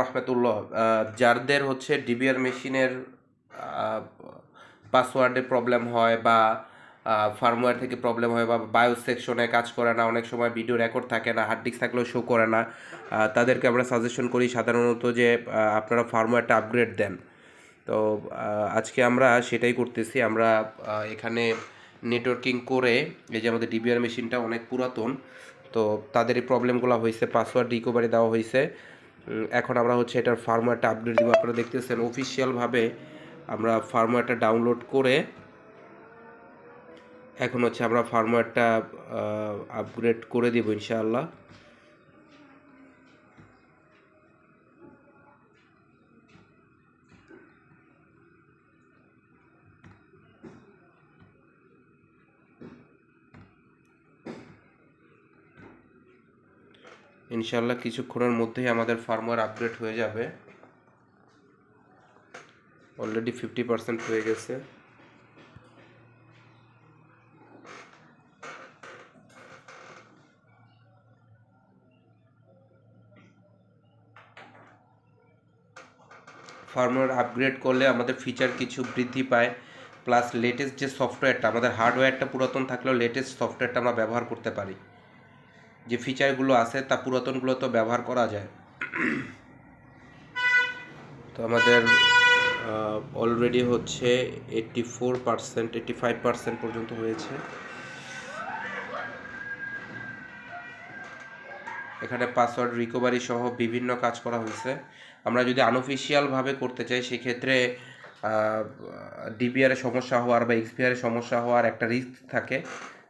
রহমতুল্লাহ। যাদের হচ্ছে ডিবিআর মেশিনের পাসওয়ার্ডে প্রবলেম হয় বা ফার্মওয়্যার থেকে প্রবলেম হয় বা বায়ো সেকশনে কাজ করে না, অনেক সময় ভিডিও রেকর্ড থাকে না হার্ড ডিস্ক থাকলেও শো করে না তাদেরকে আমরা সাজেশন করি সাধারণত যে আপনারা ফার্মওয়্যারটা আপগ্রেড দেন। তো আজকে আমরা সেটাই করতেছি। আমরা এখানে নেটওয়ার্কিং করে এই যে আমাদের ডিবিআর মেশিনটা অনেক পুরাতন, তো তাদের এই প্রবলেমগুলো হয়েছে পাসওয়ার্ড রিকভারি দেওয়া হয়েছে। এখন আমরা হচ্ছে এটার ফার্মওয়্যারটা আপডেট দিব। আপনারা দেখতেছেন অফিসিয়ালভাবে আমরা ফার্মওয়্যারটা ডাউনলোড করে এখন হচ্ছে আমরা ফার্মওয়্যারটা আপগ্রেড করে দিব ইনশাআল্লাহ। ইনশাআল্লাহ কিছুক্ষণের মধ্যেই আমাদের ফার্মওয়্যার আপগ্রেড হয়ে যাবে। অলরেডি ফিফটি পার্সেন্ট হয়ে গেছে। ফার্মওয়্যার আপগ্রেড করলে আমাদের ফিচার কিছু বৃদ্ধি পায়। প্লাস লেটেস্ট যে সফটওয়্যারটা আমাদের হার্ডওয়্যারটা পুরাতন থাকলেও লেটেস্ট সফটওয়্যারটা আমরা ব্যবহার করতে পারি। যে ফিচারগুলো আছে, তা পুরাতনগুলো তো ব্যবহার করা যায়। তো আমাদের অলরেডি হচ্ছে eighty four percent eighty five percent পর্যন্ত হয়েছে। এখানে পাসওয়ার্ড রিকভারি সহ বিভিন্ন কাজ করা হয়েছে। আমরা যদি আনঅফিসিয়ালভাবে করতে চাই, সেক্ষেত্রে ডিবিআর সমস্যা হওয়ার বা এক্সপিআর সমস্যা হওয়ার একটা রিস্ক থাকে।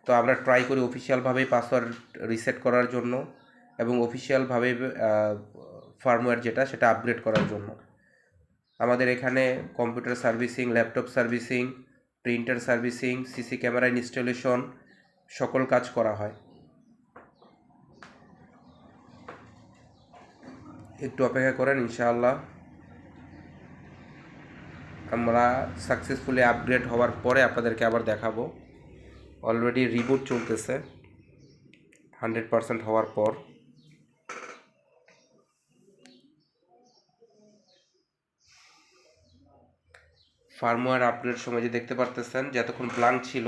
তো আমরা ট্রাই করি অফিসিয়ালভাবেই পাসওয়ার্ড রিসেট করার জন্য এবং অফিসিয়ালভাবে ফার্মওয়্যার যেটা, সেটা আপগ্রেড করার জন্য। আমাদের এখানে computer servicing laptop servicing printer servicing CC camera installation সকল কাজ করা হয়। একটু অপেক্ষা করেন, ইনশাআল্লাহ। আমরা সাকসেসফুলি আপগ্রেড হওয়ার পরে আপনাদেরকে আবার দেখাবো। অলরেডি রিবুট চলতেছে। হান্ড্রেড পারসেন্ট হওয়ার পর। ফার্মওয়্যার আপডেট সময় যে দেখতে পারতেছেন, যতক্ষণ ব্লাঙ্ক ছিল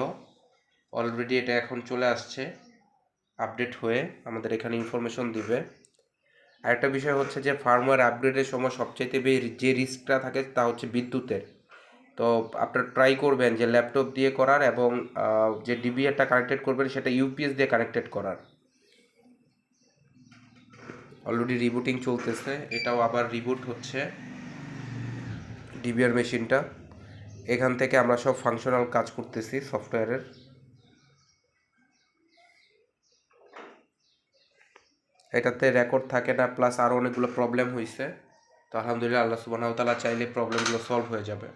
অলরেডি এটা এখন চলে আসছে আপডেট হয়ে আমাদের এখানে ইনফরমেশন দিবে। আরেকটা বিষয় হচ্ছে যে, ফার্মওয়্যার আপগ্রেডের সময় সবচাইতে যে রিস্কটা থাকে তা হচ্ছে বিদ্যুতের। তো আপনারা ট্রাই করবেন যে ল্যাপটপ দিয়ে করার এবং যে ডিবিআরটা কানেক্টেড করবেন সেটা ইউপিএস দিয়ে কানেক্টেড করার। অলরেডি রিবুটিং চলতেছে, এটাও আবার রিবুট হচ্ছে ডিবিআর মেশিনটা এখান থেকে আমরা সব ফাংশনাল কাজ করতেছি সফটওয়্যারের এটাতে রেকর্ড থাকে না প্লাস আরও অনেকগুলো প্রবলেম হয়েছে তো আলহামদুলিল্লাহ, আল্লাহ সুবাহ তালা চাইলে প্রবলেমগুলো সলভ হয়ে যাবে।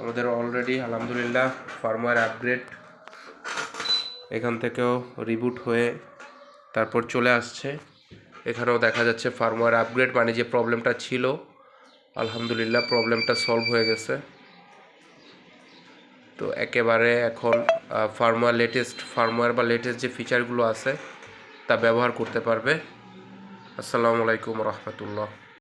আমাদের অলরেডি আলহামদুলিল্লাহ ফার্মওয়্যার আপগ্রেড এখান থেকেও রিবুট হয়ে তারপর চলে আসছে। এখানেও দেখা যাচ্ছে ফার্মওয়্যার আপগ্রেড মানে যে প্রবলেমটা ছিল, আলহামদুলিল্লাহ প্রবলেমটা সলভ হয়ে গেছে। তো একেবারে এখন ফার্মওয়্যার লেটেস্ট ফার্মওয়্যার বা লেটেস্ট যে ফিচারগুলো আছে, তা ব্যবহার করতে পারবে। আসসালামু আলাইকুম রহমতুল্লাহ।